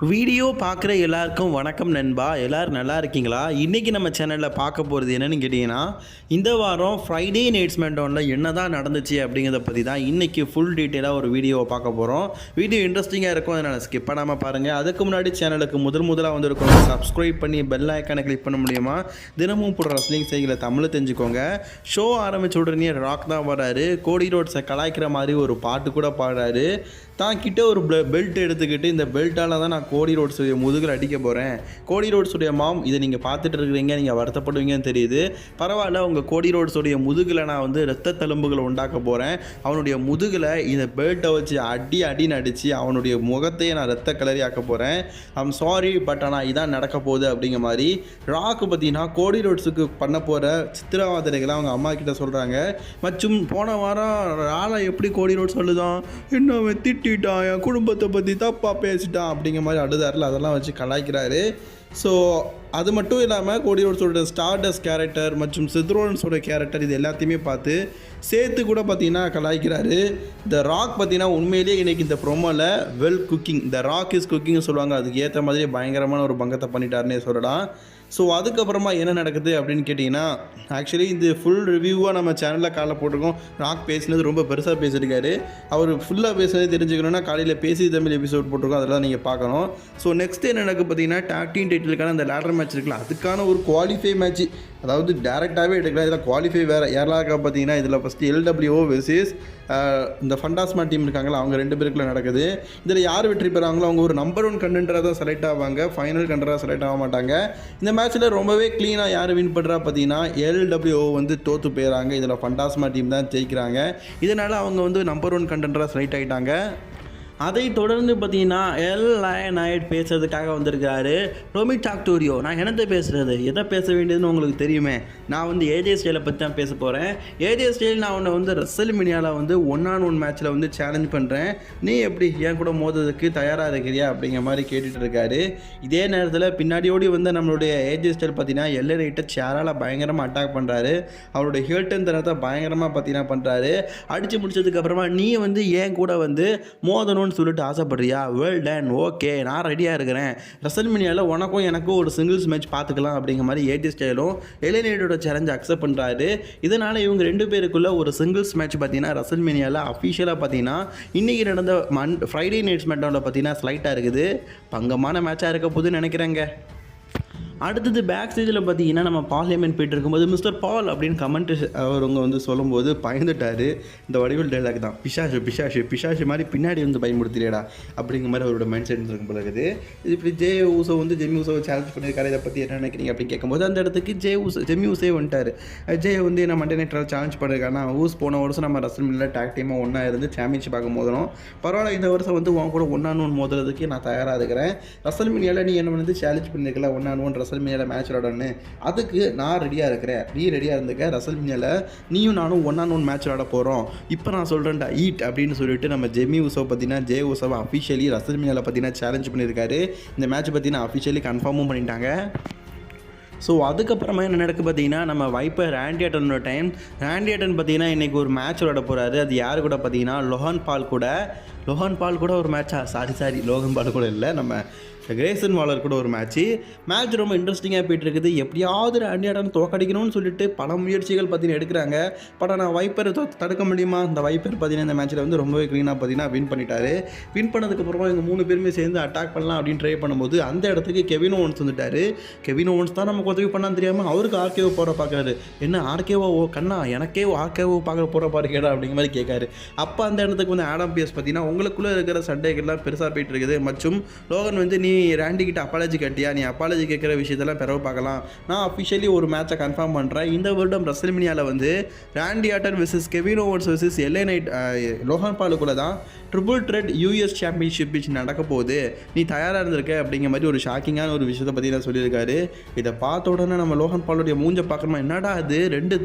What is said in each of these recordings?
Video பார்க்குற எல்லாருக்கும் வணக்கம் நண்பா. எல்லோரும் நல்லா இருக்கீங்களா? இன்றைக்கி நம்ம சேனலில் பார்க்க போகிறது என்னென்னு கேட்டிங்கன்னா இந்த வாரம் ஃப்ரைடே நைட்ஸ் மேண்டோனில் என்ன தான் நடந்துச்சு அப்படிங்கிறத பற்றி தான் இன்றைக்கி ஃபுல் டீட்டெயிலாக ஒரு வீடியோவை பார்க்க போகிறோம் வீடியோ இன்ட்ரெஸ்டிங்காக இருக்கும் அதனால் ஸ்கிப் பண்ணாமல் பாருங்கள் அதுக்கு முன்னாடி சேனலுக்கு முதல் முதலாக வந்துருக்கோம் சப்ஸ்கிரைப் பண்ணி பெல் ஐக்கானை கிளிக் பண்ண முடியுமா? தினமும் போடுற ரஸ்லிங் செய்களை தமிழ் தெரிஞ்சுக்கோங்க. ஷோ ஆரம்பிச்ச உடனே ராக் தான் வராரு. கோடி ரோட்ஸை கலாய்க்கிற மாதிரி ஒரு பாட்டு கூட பாடுறாரு. தான் கிட்டே ஒரு பெல்ட் எடுத்துக்கிட்டு இந்த பெல்ட்டால் தான் நான் கோடி ரோட்ஸுடைய முதுகில் அடிக்க போகிறேன் கோடி ரோட்ஸுடைய மாம் இதை நீங்கள் பார்த்துட்டு இருக்கிறீங்க நீங்கள் வருத்தப்படுவீங்கன்னு தெரியுது. பரவாயில்ல உங்கள் கோடி ரோட்ஸுடைய முதுகில் நான் வந்து ரத்த தழும்புகளை உண்டாக்க போகிறேன் அவனுடைய முதுகில் இந்த பெல்ட்டை வச்சு அடி அடின்னு அடித்து அவனுடைய முகத்தையே நான் ரத்த கலரி ஆக்க போகிறேன் ஐம் சாரி பட் ஆனால் இதான் நடக்க போகுது அப்படிங்கிற மாதிரி ராக்கு பார்த்தீங்கன்னா கோடி ரோட்ஸுக்கு பண்ண போகிற சித்திரவாதனைகளை அவங்க அம்மா கிட்ட சொல்கிறாங்க மற்றும் போன வாரம் ராலை எப்படி கோடி ரோட் சொல்லுதான்? என்ன திட்டான் என் குடும்பத்தை பற்றி தப்பாக பேசிட்டான் அப்படிங்கிற மாதிரி அழுதாரில் அதெல்லாம் வச்சு கலாய்க்கிறாரு. ஸோ அது மட்டும் இல்லாமல் கோடியோட ஸ்டார்டஸ் கேரக்டர் மற்றும் சித்ரோன்ஸோட கேரக்டர் இது எல்லாத்தையுமே பார்த்து சேர்த்து கூட பார்த்தீங்கன்னா கலாய்க்கிறாரு. த ராக் பார்த்தீங்கன்னா உண்மையிலேயே இன்றைக்கி இந்த ப்ரோமோவில் well cooking the rock is குக்கிங்னு சொல்லுவாங்க. அதுக்கு ஏற்ற மாதிரி பயங்கரமான ஒரு பங்கத்தை பண்ணிட்டாருன்னே சொல்லலாம். ஸோ அதுக்கப்புறமா என்ன நடக்குது அப்படின்னு கேட்டிங்கன்னா ஆக்சுவலி இது ஃபுல் ரிவ்யூவாக நம்ம சேனலில் காலைல போட்டிருக்கோம். ராக் பேசினது ரொம்ப பெருசாக பேசியிருக்காரு. அவர் ஃபுல்லாக பேசினது தெரிஞ்சுக்கணும்னா காலையில் பேசி தமிழ் எபிசோட் போட்டிருக்கோம். அதெல்லாம் நீங்கள் பார்க்கணும். ஸோ நெக்ஸ்ட் என்ன நடக்குது பார்த்தீங்கன்னா டாக்டின் டைட்டிலுக்கான அந்த லேடர் மேட்ச் இருக்குல்ல அதுக்கான ஒரு குவாலிஃபை மேட்ச் அதாவது டேரெக்டாகவே எடுக்கலாம் இதில் குவாலிஃபை வேறு. யாரெல்லாம் இருக்கா பார்த்தீங்கன்னா இதில் ஃபஸ்ட்டு எல்டபிள்யூஓ வெர்சஸ் இந்த ஃபண்டாஸ்மா டீம் இருக்காங்களா அவங்க ரெண்டு பேருக்குள்ள நடக்குது. இதில் யார் வெற்றி பெறாங்களோ அவங்க ஒரு நம்பர் ஒன் கண்டென்டராக தான் செலக்ட் ஆவாங்க. ஃபைனல் கண்டராக செலக்ட் ஆக மாட்டாங்க. இந்த மேட்ச்சில் ரொம்பவே க்ளீனாக யார் வின் பண்ணுறா பார்த்தீங்கன்னா எல்டபிள்யூஓ வந்து தோற்று போயிடறாங்க இதில் ஃபண்டாஸ்மா டீம் தான் ஜெயிக்கிறாங்க. இதனால் அவங்க வந்து நம்பர் ஒன் கண்டென்டராக செலக்ட் ஆகிட்டாங்க அதை தொடர்ந்து பார்த்தீங்கன்னா எல் நைட் பேசுறதுக்காக வந்திருக்காரு ரொமிட் டாக்டோரியோ நான் என்னத்தை பேசுகிறது எதை பேச வேண்டியதுன்னு உங்களுக்கு தெரியுமே. நான் வந்து ஏஜே ஸ்டைலை பற்றி தான் பேச போகிறேன் ஏஜே ஸ்டைல் நான் உன்னை வந்து ரசல் மினியாவில் வந்து ஒன் ஆன் ஒன் மேட்ச்சில் வந்து சேலஞ்ச் பண்ணுறேன் நீ எப்படி என் கூட மோதுறதுக்கு தயாராக இருக்கிறியா அப்படிங்கிற மாதிரி கேட்டுட்டு இருக்காரு. இதே நேரத்தில் பின்னாடியோடி வந்து நம்மளுடைய ஏஜே ஸ்டைல் பார்த்தீங்கன்னா எல்லை ரைட்டை சேரால் பயங்கரமாக அட்டாக் பண்ணுறாரு அவருடைய ஹில்டன் தரத்தை பயங்கரமாக பார்த்தீங்கன்னா பண்ணுறாரு அடித்து முடிச்சதுக்கப்புறமா நீ வந்து ஏன் கூட வந்து மோதணும் பண்ணணும்னு சொல்லிட்டு ஆசைப்படுறியா? வெல் டன் ஓகே நான் ரெடியாக இருக்கிறேன். ரசல்மினியாவில் உனக்கும் எனக்கும் ஒரு சிங்கிள்ஸ் மேட்ச் பார்த்துக்கலாம் அப்படிங்கிற மாதிரி ஏடி ஸ்டைலும் எலினேட்டோட சேலஞ்ச் அக்செப்ட் பண்ணுறாரு இதனால் இவங்க ரெண்டு பேருக்குள்ள ஒரு சிங்கிள்ஸ் மேட்ச் பார்த்தீங்கன்னா ரசல்மினியாவில் அஃபிஷியலாக பார்த்தீங்கன்னா இன்றைக்கி நடந்த மன் ஃப்ரைடே நைட்ஸ் மேட்டோவில் பார்த்தீங்கன்னா ஸ்லைட்டாக இருக்குது. பங்கமான மேட்சாக இருக்க போதுன்னு நினைக்கிறேங்க. அடுத்தது பேக் ஸ்டேஜில் பார்த்தீங்கன்னா நம்ம பார்லிமெண்ட் போயிட்டு இருக்கும்போது மிஸ்டர் பால் அப்படின்னு கமெண்ட் அவருங்க வந்து சொல்லும்போது பயந்துட்டார். இந்த வடிவில் டைலாக் தான். பிஷாஷு பிஷாஷு பிஷாஷு மாதிரி பின்னாடி வந்து பயன்படுத்திடா அப்படிங்கிற மாதிரி அவரோட மைண்ட் செட் இருக்கும் போல இருக்குது. இது இப்படி ஜே ஊசோ வந்து ஜெமி ஊசோ சேலஞ்ச் பண்ணியிருக்காரு. இதை பற்றி என்ன நினைக்கிறீங்க அப்படின்னு கேட்கும்போது அந்த இடத்துக்கு ஜே ஊஸ் ஜெமி ஊசே வந்துட்டார். ஜே வந்து என்ன மண்டே நைட்டில் சேலஞ்ச் பண்ணியிருக்காருன்னா ஊஸ் போன வருஷம் நம்ம ரசல் மில்லில் டேக் டீமாக ஒன்றா இருந்து சாம்பியன்ஷிப் பார்க்கும் போதும் பரவாயில்ல இந்த வருஷம் வந்து உன் கூட ஒன்னான்னு மோதுறதுக்கு நான் தயாராக இருக்கிறேன். ரசல் மில்லியால் நீ என்ன வந்து சேலஞ்ச் பண்ணியிருக்கல ஒன்னான் ரசல் மினியாவில் மேட்ச் விளாடணும்னு அதுக்கு நான் ரெடியாக இருக்கிறேன். நீ ரெடியாக இருந்துக்க. ரசல் மினியாவில் நீயும் நானும் ஒன் ஆன் ஒன் மேட்ச் விளாட போகிறோம் இப்போ நான் சொல்கிறேன்டா ஈட் அப்படின்னு சொல்லிட்டு நம்ம ஜெமி உசோ பார்த்தீங்கன்னா ஜே உசவ் அஃபிஷியலி ரசல் மினியாவில் பார்த்தீங்கன்னா சேலஞ்ச் பண்ணியிருக்காரு இந்த மேட்ச் பார்த்தீங்கன்னா அஃபிஷியலி கன்ஃபார்மும் பண்ணிட்டாங்க. ஸோ அதுக்கப்புறமா என்ன நடக்குது பார்த்தீங்கன்னா நம்ம வைப்பர் ரேண்டியட்டனோட டைம் ரேண்டியட்டன் பார்த்தீங்கன்னா இன்றைக்கி ஒரு மேட்ச் விளாட போகிறாரு அது யார் கூட பார்த்தீங்கன்னா லோஹன் பால் கூட. லோஹன் பால் கூட ஒரு மேட்சா சாரி சாரி லோகன் பால் கூட இல்லை. நம்ம கிரேசன் வாலர் கூட ஒரு மேட்ச்சு மேட்ச் ரொம்ப இன்ட்ரெஸ்டிங்காக போயிட்டு இருக்குது. எப்படியாவது ரேண்டியாட்டன் தோக்கடிக்கணும்னு சொல்லிட்டு பல முயற்சிகள் பார்த்தீங்கன்னா எடுக்கிறாங்க. பட் ஆனால் வைப்பர் தடுக்க முடியுமா? அந்த வைப்பர் பார்த்தீங்கன்னா இந்த மேட்ச்சில் வந்து ரொம்பவே க்ளீனாக பார்த்தீங்கன்னா வின் பண்ணிட்டாரு. வின் பண்ணதுக்கப்புறமா இவங்க மூணு பேருமே சேர்ந்து அட்டாக் பண்ணலாம் அப்படின்னு ட்ரை பண்ணும்போது அந்த இடத்துக்கு கெவின் ஓன்ஸ் வந்துட்டார். கெவின் ஓன்ஸ் தான் நமக்கு உதவி பண்ணான்னு தெரியாமல் அவருக்கு ஆர்கேஓ போகிற பார்க்குறாரு. என்ன ஆர்கேஓ ஓ? கண்ணா எனக்கே ஆர்கேஓ பார்க்க போகிற பாரு அப்படிங்கிற மாதிரி கேட்காரு. அப்போ அந்த இடத்துக்கு வந்து ஆடம் பிஎஸ் பார்த்தீங்கன்னா உங்களுக்குள்ளே இருக்கிற சண்டைகள்லாம் பெருசாக போயிட்டு இருக்குது. மற்றும் லோகன் வந்து நீ ரேண்டி கிட்ட அப்பாலஜி கட்டியா? நீ அப்பாலஜி கேட்குற விஷயத்தெல்லாம் பிறகு பார்க்கலாம். நான் அஃபிஷியலி ஒரு மேட்சை கன்ஃபார்ம் பண்ணுறேன் இந்த வருடம் ரசல்மினியாவில் வந்து Randy Orton vs Kevin Owens vs LA Knight Logan பாலுக்குள்ளே தான் triple threat US championship match நடக்க போகுது. நீ தயாராக இருந்திருக்க? அப்படிங்கிற மாதிரி ஒரு ஷாக்கிங்கான ஒரு விஷயத்தை பற்றி நான் சொல்லியிருக்காரு. இதை பார்த்த உடனே நம்ம லோகன் பாலுடைய மூஞ்ச பார்க்கணுமா? என்னடா அது ரெண்டு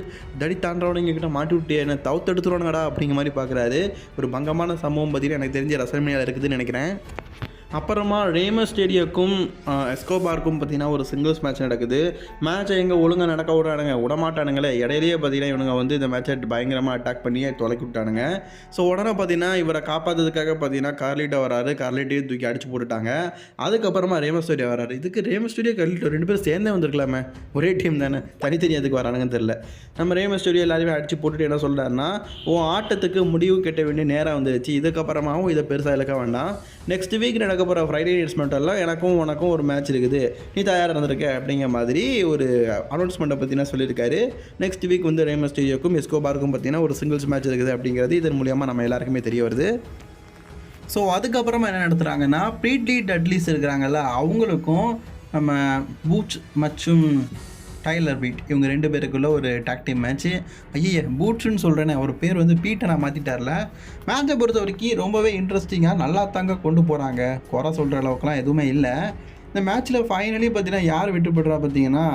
தடி தாண்டவங்க கிட்ட மாட்டி விட்டு என்ன தவுத்தெடுத்துருவானுங்கடா அப்படிங்கிற மாதிரி பார்க்குறாரு. ஒரு பங்கமான சம்பவம் பார்த்தீங்கன்னா எனக்கு தெரிஞ்ச ரசல்மினியாவில் இருக்குதுன்னு நினைக்கிறேன். அப்புறமா ரேமஸ் ஸ்டேடியக்கும் எஸ்கோபார்க்கும் பார்த்தீங்கன்னா ஒரு சிங்கிள்ஸ் மேட்ச் நடக்குது. மேட்சை எங்கே ஒழுங்காக நடக்க விடானுங்க விடமாட்டானுங்களே. இடையிலேயே பார்த்தீங்கன்னா இவனுங்க வந்து இந்த மேட்சை பயங்கரமாக அட்டாக் பண்ணி தொலைக்கி விட்டானுங்க. ஸோ உடனே பார்த்தீங்கன்னா இவரை காப்பாற்றுறதுக்காக பார்த்தீங்கன்னா கார்லிட்டோ வராரு. கார்லிட்டையும் தூக்கி அடிச்சு போட்டுட்டாங்க. அதுக்கப்புறமா ரேமஸ் ஸ்டேடியோ வராரு. இதுக்கு ரேமஸ் ஸ்டூடியோ கார்லிட்டோ ரெண்டு பேரும் சேர்ந்தே வந்திருக்கலாமே. ஒரே டீம் தானே. தனித்தனியாக அதுக்கு வரானுங்கன்னு தெரில நம்ம ரேமஸ் ஸ்டூடியோ எல்லாருமே அடிச்சு போட்டுட்டு என்ன சொல்கிறாருன்னா உன் ஆட்டத்துக்கு முடிவு கெட்ட வேண்டிய நேரம் வந்துருச்சு. இதுக்கப்புறமாவும் இதை பெருசாக இழக்க வேண்டாம். நெக்ஸ்ட் வீக் நடக்க போகிற ஃப்ரைடே நைட்ஸ் எல்லாம் எனக்கும் உனக்கும் ஒரு மேட்ச் இருக்குது. நீ தயாராக இருந்திருக்க அப்படிங்கிற மாதிரி ஒரு அனௌன்ஸ்மெண்ட்டை பற்றினா சொல்லியிருக்காரு. நெக்ஸ்ட் வீக் வந்து ரேமஸ் ஸ்டேஜியோக்கும் எஸ்கோபாருக்கும் பார்த்தீங்கன்னா ஒரு சிங்கிள்ஸ் மேட்ச் இருக்குது அப்படிங்கிறது இதன் மூலியமாக நம்ம எல்லாருக்குமே தெரிய வருது. ஸோ அதுக்கப்புறமா என்ன நடத்துகிறாங்கன்னா ப்ரீட்லி டட்லிஸ் இருக்கிறாங்கல்ல அவங்களுக்கும் நம்ம பூச் மற்றும் டைலர் பீட். இவங்க ரெண்டு பேருக்குள்ள ஒரு டாக் டீம் மேட்ச்சு ஐய பூட்ஸ்னு சொல்கிறேனே அவர் பேர் வந்து பீட்டை நான் மாற்றிட்டார்ல மேட்சை பொறுத்த வரைக்கும் ரொம்பவே இன்ட்ரெஸ்டிங்காக நல்லா தாங்க கொண்டு போகிறாங்க குறை சொல்கிற அளவுக்குலாம் எதுவுமே இல்லை. இந்த மேட்ச்சில் ஃபைனலி பார்த்தீங்கன்னா யார் விட்டுப்படுறா பார்த்தீங்கன்னா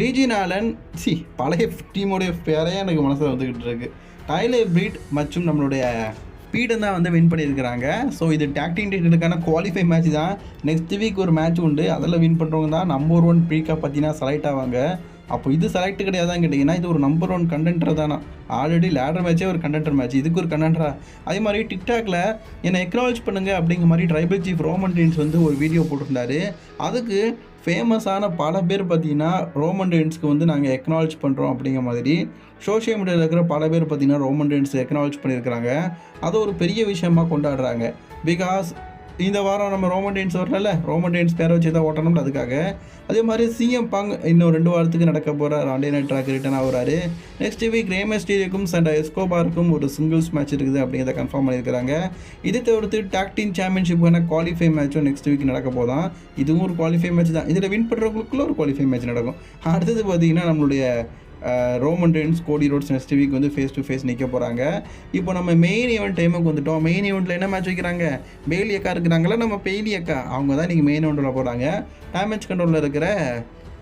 ரீஜினாலன் சி பழைய டீமோடைய பேரே எனக்கு மனசில் வந்துக்கிட்டு இருக்கு. டைலர் பிரீட் மற்றும் நம்மளுடைய பீடன் தான் வந்து வின் பண்ணியிருக்கிறாங்க. ஸோ இது டாக்டிங் டேட்டுக்கான குவாலிஃபை மேட்ச் தான். நெக்ஸ்ட் வீக் ஒரு மேட்ச் உண்டு. அதில் வின் பண்ணுறவங்க தான் நம்பர் ஒன் ப்ரீக்காக பார்த்தீங்கன்னா செலக்ட் ஆவாங்க. அப்போ இது செலக்ட் கிடையாதான் கேட்டிங்கன்னா இது ஒரு நம்பர் ஒன் கண்டென்டர் தானா? ஆல்ரெடி லேடர் மேட்சே ஒரு கண்டென்டர் மேட்ச் இதுக்கு ஒரு கண்டென்டரா அதே மாதிரி டிக்டாக்ல என்னை எக்னாலஜ் பண்ணுங்க அப்படிங்கிற மாதிரி ட்ரைபல் சீஃப் ரோமன் டீன்ஸ் வந்து ஒரு வீடியோ போட்டிருந்தாரு. அதுக்கு ஃபேமஸான பல பேர் பார்த்தீங்கன்னா ரோமன் டென்ஸ்க்கு வந்து நாங்கள் எக்னாலஜ் பண்ணுறோம் அப்படிங்கிற மாதிரி சோஷியல் மீடியாவில் இருக்கிற பல பேர் பார்த்தீங்கன்னா ரோமன் டென்ஸ் எக்னாலஜ் பண்ணியிருக்கிறாங்க. அதை ஒரு பெரிய விஷயமா கொண்டாடுறாங்க. பிகாஸ் இந்த வாரம் நம்ம ரோமன் டைன்ஸ் வரல ரோமன் டைன்ஸ் பேரை வச்சு தான் ஓட்டணும்னு அதுக்காக. அதே மாதிரி சிஎம் பங் இன்னும் ரெண்டு வாரத்துக்கு நடக்க போகிற ராண்டே நைட் ட்ராக் ரிட்டர்ன் ஆகுறாரு. நெக்ஸ்ட் வீக் ரேமஸ்டீரிக்கும் அண்ட் எஸ்கோபாருக்கும் ஒரு சிங்கிள்ஸ் மேட்ச் இருக்குது அப்படிங்கிறத கன்ஃபார்ம் பண்ணியிருக்கிறாங்க. இதை தவிர்த்து டாக் டீம் சாம்பியன்ஷிப்பான குவாலிஃபை மேட்சும் நெக்ஸ்ட் வீக் நடக்க போதான். இதுவும் ஒரு குவாலிஃபை மேட்ச் தான். இதில் வின் பண்ணுறவங்களுக்குள்ள ஒரு குவாலிஃபை மேட்ச் நடக்கும். அடுத்தது பார்த்தீங்கன்னா நம்மளுடைய Roman Reigns Cody Rhodes next week வந்து ஃபேஸ் டு ஃபேஸ் நிற்க போகிறாங்க இப்போ நம்ம மெயின் ஈவெண்ட் டைமுக்கு வந்துட்டோம். மெயின் ஈவெண்ட்டில் என்ன மேட்ச் வைக்கிறாங்க? பெய்லி அக்கா இருக்கிறாங்களா நம்ம பெய்லி அக்கா. அவங்க தான் நீங்கள் மெயின் ஈவெண்ட்டில் போகிறாங்க டேமேஜ் கண்ட்ரோலில் இருக்கிற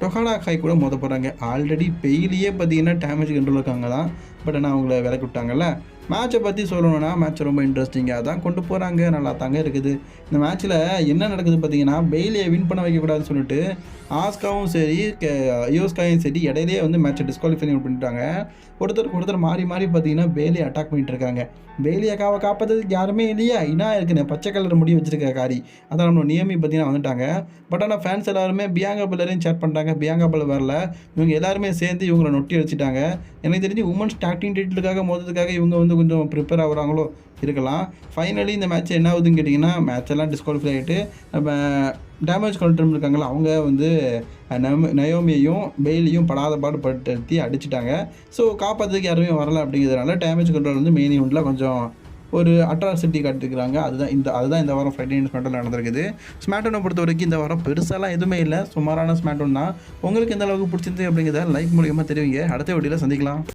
டொஹானா காய் கூட மோத போகிறாங்க ஆல்ரெடி பெய்லியே பார்த்தீங்கன்னா டேமேஜ் கண்ட்ரோல் இருக்காங்க தான். பட் ஆனால் அவங்கள விலக்கி விட்டாங்கல்ல. மேட்சை பற்றி சொல்லணும்னா மேட்ச் ரொம்ப இன்ட்ரெஸ்டிங்காக தான் கொண்டு போகிறாங்க நல்லா தாங்க இருக்குது. இந்த மேட்ச்சில் என்ன நடக்குது பார்த்தீங்கன்னா பெயிலியை வின் பண்ண வைக்கக்கூடாதுன்னு சொல்லிட்டு ஆஸ்காவும் சரி யோஸ்காயும் சரி இடையிலேயே வந்து மேட்ச்சை டிஸ்குவாலிஃபை பண்ணிட்டாங்க. ஒருத்தருக்கு ஒருத்தர் மாறி மாறி பார்த்தீங்கன்னா பேலி அட்டாக் பண்ணிட்டு இருக்காங்க. பேலி அக்காவை காப்பாற்றுறதுக்கு யாருமே இல்லையா. இன்னா இருக்குன்னு பச்சை கலர் முடி வச்சிருக்க காரி. அதான் நம்ம நியமி பார்த்தீங்கன்னா வந்துட்டாங்க. பட் ஆனால் ஃபேன்ஸ் எல்லாருமே பியாங்கா பல்லரையும் சேட் பண்ணுறாங்க பியாங்கா பல்லர் வரல. இவங்க எல்லாருமே சேர்ந்து இவங்களை நொட்டி அடிச்சிட்டாங்க. எனக்கு தெரிஞ்சு உமன்ஸ் டாக்டிங் டீட்டிலுக்காக மோதத்துக்காக இவங்க வந்து கொஞ்சம் ப்ரிப்பேர் ஆகுறாங்களோ இருக்கலாம். ஃபைனலி இந்த மேட்ச் என்ன ஆகுதுன்னு கேட்டிங்கன்னா மேட்ச் எல்லாம் டிஸ்குவாலிஃபை ஆகிட்டு நம்ம டேமேஜ் கண்ட்ரோல் இருக்காங்களா அவங்க வந்து நம் நயோமியையும் பெயிலையும் படாத பாடு படுத்தி அடிச்சிட்டாங்க. ஸோ காப்பாற்றுறதுக்கு யாருமே வரல அப்படிங்கிறதுனால டேமேஜ் கண்ட்ரோல் வந்து மெயின் ஈவெண்ட்டில் கொஞ்சம் ஒரு அட்ராசிட்டி காட்டிருக்கிறாங்க அதுதான் இந்த அதுதான் இந்த வாரம் ஃப்ரைடே ஸ்மேட்டோன் நடந்திருக்குது. ஸ்மேட்டோனை பொறுத்த வரைக்கும் இந்த வாரம் பெருசாலாம் எதுவுமே இல்லை. சுமாரான ஸ்மேட்டோன் தான். உங்களுக்கு எந்த அளவுக்கு பிடிச்சிருந்து அப்படிங்கிறத லைக் மூலியமாக தெரிவிங்க. அடுத்த வீடியோவில் சந்திக்கலாம்.